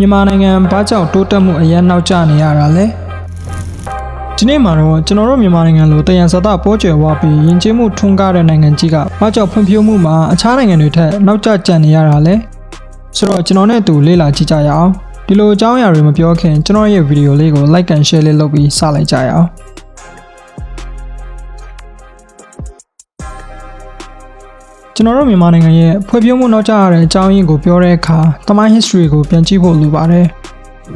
မြန်မာနိုင်ငံဘာကြောင့်တိုးတက်မှုအရန်နောက်ကျနေရတာလဲဒီနေ့မှာတော့ကျွန်တော်တို့မြန်မာနိုင်ငံလိုတယံဇာတပေါ်ကျွယ်ဝပြီးယဉ်ကျေးမှုထွန်းကားတဲ့နိုင်ငံကြီးကဘာကြောင့်ဖွံ့ဖြိုးမှုမှာအခြားနိုင်ငံတွေထက်နောက်ကျကျန်နေရတာလဲဆိုတော့ကျွန်တော်နဲ့အတူလေ့လာကြည့်ကြရအောင်ဒီလိုအကြောင်းအရာတွေမပြောခင်ကျွန်တော်ရဲ့ဗီဒီယိုလေးကို like and share လေးလုပ်ပြီးစလိုက်ကြရအောင် ကျွန်တော်တို့မြန်မာနိုင်ငံရဲ့ဖွံ့ဖြိုးမှုနောက်ကျရတဲ့အကြောင်းရင်းကိုပြောတဲ့အခါသမိုင်း history ကိုပြန်ကြည့်ဖို့လိုပါတယ်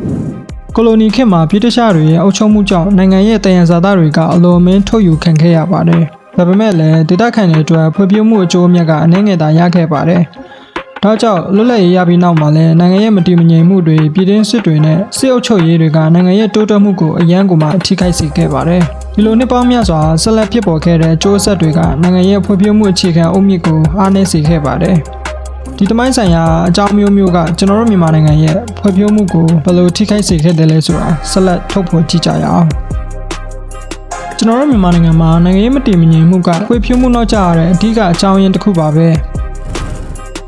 ။ကိုလိုနီခေတ်မှာပြည်တခြားတွေရဲ့အုပ်ချုပ်မှုကြောင့်နိုင်ငံရဲ့တယံဇာတတွေကအလိုအမင်းထုတ်ယူခံခဲ့ရပါတယ်။ဒါပေမဲ့လည်းဒေသခံတွေအတွက်ဖွံ့ဖြိုးမှုအကျိုးအမြတ်ကအနည်းငယ်သာရခဲ့ပါတယ်။ ဒါကြောင့်လွတ်လပ်ရေးရပြီးနောက်မှာလည်းနိုင်ငံရဲ့မတည်မငြိမ်မှုတွေပြည်တွင်းစစ်တွေနဲ့စစ်အုပ်ချုပ်ရေးတွေကနိုင်ငံရဲ့တိုးတက်မှုကိုအယံကိုမှအထိခိုက်စေခဲ့ပါတယ်။ဒီလိုနှစ်ပေါင်းများစွာဆက်လက်ဖြစ်ပေါ်ခဲ့တဲ့အကျိုးဆက်တွေကနိုင်ငံရဲ့ဖွံ့ဖြိုးမှုအခြေခံအုတ်မြစ်ကိုအားနည်းစေခဲ့ပါတယ်။ဒီတမိုင်းဆိုင်ရာအကြောင်းမျိုးမျိုးကကျွန်တော်တို့မြန်မာနိုင်ငံရဲ့ဖွံ့ဖြိုးမှုကိုဘယ်လိုထိခိုက်စေခဲ့တယ်လဲဆိုတာဆက်လက်ထုတ်ဖော်ကြည့်ကြရအောင်။ကျွန်တော်တို့မြန်မာနိုင်ငံမှာနိုင်ငံရေးမတည်မငြိမ်မှုကဖွံ့ဖြိုးမှုနောက်ကျရတဲ့အဓိကအကြောင်းရင်းတစ်ခုပါပဲ။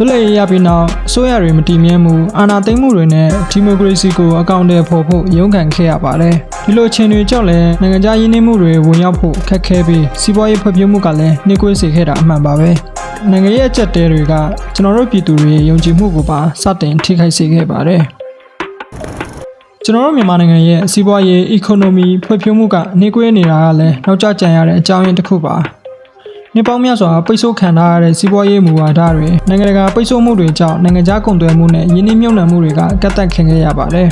လွတ်လပ်ရေးရပြီးနောက်အစိုးရတွေမတည်မြဲမှုအာဏာသိမ်းမှုတွေနဲ့ဒီမိုကရေစီကိုအကောင့်တွေဖော်ဖို့ရုန်းကန်ခဲ့ရပါတယ်။ဒီလိုအခြေအနေကြောင့်လည်းနိုင်ငံခြားရင်းနှီးမှုတွေဝင်ရောက်ဖို့ခက်ခဲပြီးစီးပွားရေးဖွံ့ဖြိုးမှုကလည်းနှိကွေးစေခဲ့တာအမှန်ပါပဲ။နိုင်ငံရဲ့အကျက်တဲတွေကကျွန်တော်တို့ပြည်သူတွေယုံကြည်မှုကိုပါစတင်ထိခိုက်စေခဲ့ပါတယ်။ကျွန်တော်တို့မြန်မာနိုင်ငံရဲ့စီးပွားရေး economy ဖွံ့ဖြိုးမှုကနှိကွေးနေတာကလည်းနောက်ကျကျန်ရတဲ့အကြောင်းရင်းတစ်ခုပါ။ နှစ်ပေါင်းများစွာပိတ်ဆို့ခံထားရတဲ့စီးပွားရေးမူဝါဒတွေနိုင်ငံတကာပိတ်ဆို့မှုတွေကြောင့်နိုင်ငံခြားကုန်သွယ်မှုနဲ့ယင်းနှိမ့်မြုပ်နှံမှုတွေကကန့်သတ်ခံခဲ့ရပါတယ်။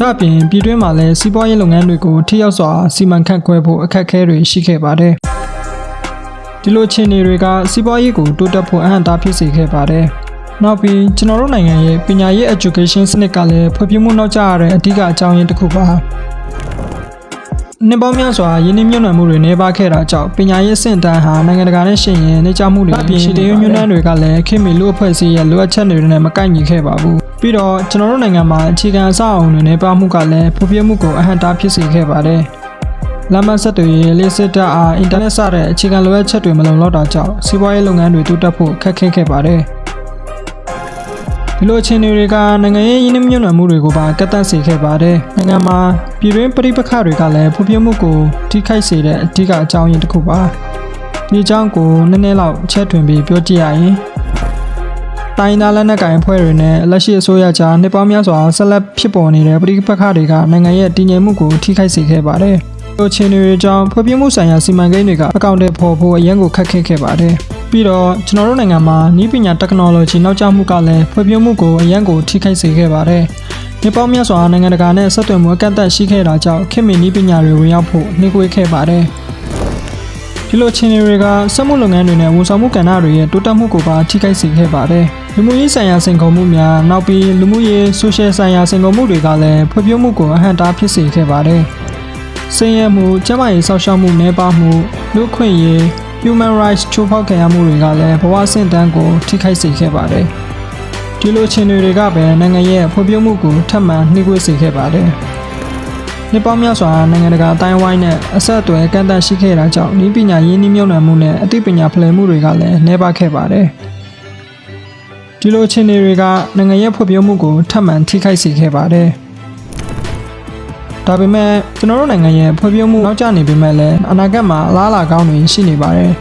ဒါ့အပြင်ပြည်တွင်းမှာလည်းစီးပွားရေးလုပ်ငန်းတွေကိုထိရောက်စွာစီမံခန့်ခွဲဖို့အခက်အခဲတွေရှိခဲ့ပါတယ်။ဒီလိုအခြေအနေတွေကစီးပွားရေးကိုတိုးတက်ဖို့အဟန့်အတားဖြစ်စေခဲ့ပါတယ်။နောက်ပြီးကျွန်တော်တို့နိုင်ငံရဲ့ပညာရေး education စနစ်ကလည်းဖွံ့ဖြိုးမှုနောက်ကျရတဲ့အဓိကအကြောင်းရင်းတစ်ခုပါ။ နှစ်ပေါင်းများစွာယင်းနှိမ့်မြုံနယ်မှုတွေနေပါခဲ့တာကြောင့်ပညာရေးစင့်တန်းဟာနိုင်ငံတကာနဲ့ရှင်ရင်နေကြမှုတွေအပြင်ရှိတဲ့ညွှန်းနှန်းတွေကလည်းခင်မီလူအဖွဲ့အစည်းရဲ့လိုအပ်ချက်တွေနဲ့မကိုက်ညီခဲ့ပါဘူးပြီးတော့ကျွန်တော်တို့နိုင်ငံမှာအခြေခံအဆောက်အအုံတွေနေပါမှုကလည်းဖွံ့ဖြိုးမှုကိုအဟန့်တားဖြစ်စေခဲ့ပါတယ်လမ်းမဆက်တွေလေးစစ်တပ်အားအင်တာနက်စတဲ့အခြေခံလိုအပ်ချက်တွေမလုံလောက်တာကြောင့်စီးပွားရေးလုပ်ငန်းတွေတိုးတက်ဖို့ခက်ခဲခဲ့ပါတယ်ဒီလိုအခြေအနေတွေကနိုင်ငံရေးရင်းနှီးမြှုပ်နှံမှုတွေကိုပါကန့်သတ်စေခဲ့ပါတယ်။နိုင်ငံမှာ ပြည်တွင်းပဋိပက္ခတွေကလည်းဖွံ့ဖြိုးမှုကိုထိခိုက်စေတဲ့အဓိကအကြောင်းရင်းတစ်ခုပါ။ဒီအကြောင်းကိုနည်းနည်းလောက်ချက်ထွင်ပြီးပြောကြည့်ရရင်တိုင်းသားလက်နက်ကိုင်အဖွဲ့တွေနဲ့လက်ရှိအစိုးရကြားနှစ်ပေါင်းများစွာဆက်လက်ဖြစ်ပေါ်နေတဲ့ပဋိပက္ခတွေကနိုင်ငံရဲ့တည်ငြိမ်မှုကိုထိခိုက်စေခဲ့ပါတယ်။ဒီလိုအခြေအနေတွေကြောင့်ဖွံ့ဖြိုးမှုဆိုင်ရာစီမံကိန်းတွေကအကောင့်တွေပေါ်ဖို့အရန်ကိုခက်ခဲခဲ့ပါတယ်။ပြီးတော့ကျွန်တော်တို့နိုင်ငံမှာနည်းပညာ technology နောက်ကျမှုကလည်းဖွံ့ဖြိုးမှုကိုအရန်ကိုထိခိုက်စေခဲ့ပါတယ်။ ဒီပေါင်းများစွာနိုင်ငံတကာနဲ့ဆက်သွယ်မှုအကန့်အသတ်ရှိခဲ့တာကြောင့်ခင်မင်နည်းပညာတွေဝင်ရောက်ဖို့နှိကွေးခဲ့ပါတယ်။ဒီလိုချင်းတွေကစက်မှုလုပ်ငန်းတွေနဲ့ဝန်ဆောင်မှုကဏ္ဍတွေရဲ့တိုးတက်မှုကိုပါထိခိုက်စေခဲ့ပါတယ်။လူမှုရေးဆိုင်ရာစိန်ခေါ်မှုများနောက်ပြီးလူမှုရေး social ဆိုင်ရာစိန်ခေါ်မှုတွေကလည်းဖွံ့ဖြိုးမှုကိုအဟန့်တားဖြစ်စေခဲ့ပါတယ်။စင်ရမှုကျန်းမာရေးစောင့်ရှောက်မှုနှဲပါမှုလူ့ခွင့်ရေး human rights ချိုးဖောက်ခံရမှုတွေကလည်းဘဝဆင့်တန်းကိုထိခိုက်စေခဲ့ပါတယ်။ ဒီလိုအခြေအနေတွေကပဲနိုင်ငံရဲ့ဖွံ့ဖြိုးမှုကိုထပ်မံနှိကွေးစေခဲ့ပါတယ်။နှစ်ပေါင်းများစွာနိုင်ငံတကာအတိုင်းဝိုင်းနဲ့အဆက်အသွယ်ကန့်သတ်ရှိခဲ့တာကြောင့်ဤပညာရင်းနှီးမြှုပ်နှံမှုနဲ့အသိပညာဖလှယ်မှုတွေကလည်းနှဲပါခဲ့ပါတယ်။ဒီလိုအခြေအနေတွေကနိုင်ငံရဲ့ဖွံ့ဖြိုးမှုကိုထပ်မံထိခိုက်စေခဲ့ပါတယ်။ဒါပေမဲ့ကျွန်တော်တို့နိုင်ငံရဲ့ဖွံ့ဖြိုးမှုနောက်ကျနေပေမဲ့လည်းအနာဂတ်မှာအလားအလာကောင်းတွေရှိနေပါတယ်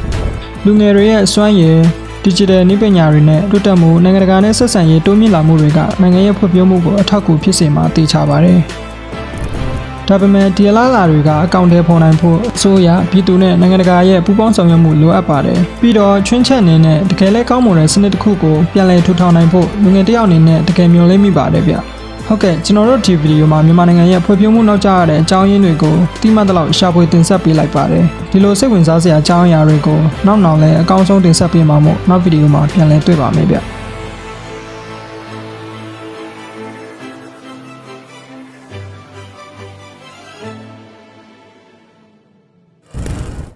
။လူငယ်တွေရဲ့စွမ်းရည် digital နည်းပညာတွေနဲ့တိုးတက်မှုနိုင်ငံတကာနဲ့ဆက်ဆံရေးတိုးမြင့်လာမှုတွေကနိုင်ငံရဲ့ဖွံ့ဖြိုးမှုကိုအထောက်အကူဖြစ်စေမှာသိချပါတယ်။ဒါပေမဲ့ဒီအလားအလာတွေကအကောင့်ထဲပေါ်နိုင်ဖို့အစိုးရပြည်သူနဲ့နိုင်ငံတကာရဲ့ပူးပေါင်းဆောင်ရွက်မှုလိုအပ်ပါတယ်။ပြီးတော့ချွင်းချက်အနေနဲ့တကယ်လဲကောင်းမွန်တဲ့စနစ်တစ်ခုကိုပြန်လည်ထူထောင်နိုင်ဖို့လူငယ်တစ်ယောက်အနေနဲ့တကယ်မျှော်လင့်မိပါတယ်ဗျ။ဟုတ်ကဲ့ကျွန်တော်တို့ဒီဗီဒီယိုမှာမြန်မာနိုင်ငံရဲ့ဖွံ့ဖြိုးမှုနောက်ကျရတဲ့အကြောင်းရင်းတွေကိုတိမှတ်တလောက်ရှာဖွေတင်ဆက်ပေးလိုက်ပါတယ် ဒီလိုစိတ်ဝင်စားစရာအကြောင်းအရာတွေကိုနောက်နောက်လည်းအကောင်းဆုံးတင်ဆက်ပေးမှာမို့နောက်ဗီဒီယိုမှာပြန်လည်တွေ့ပါမယ်ဗျ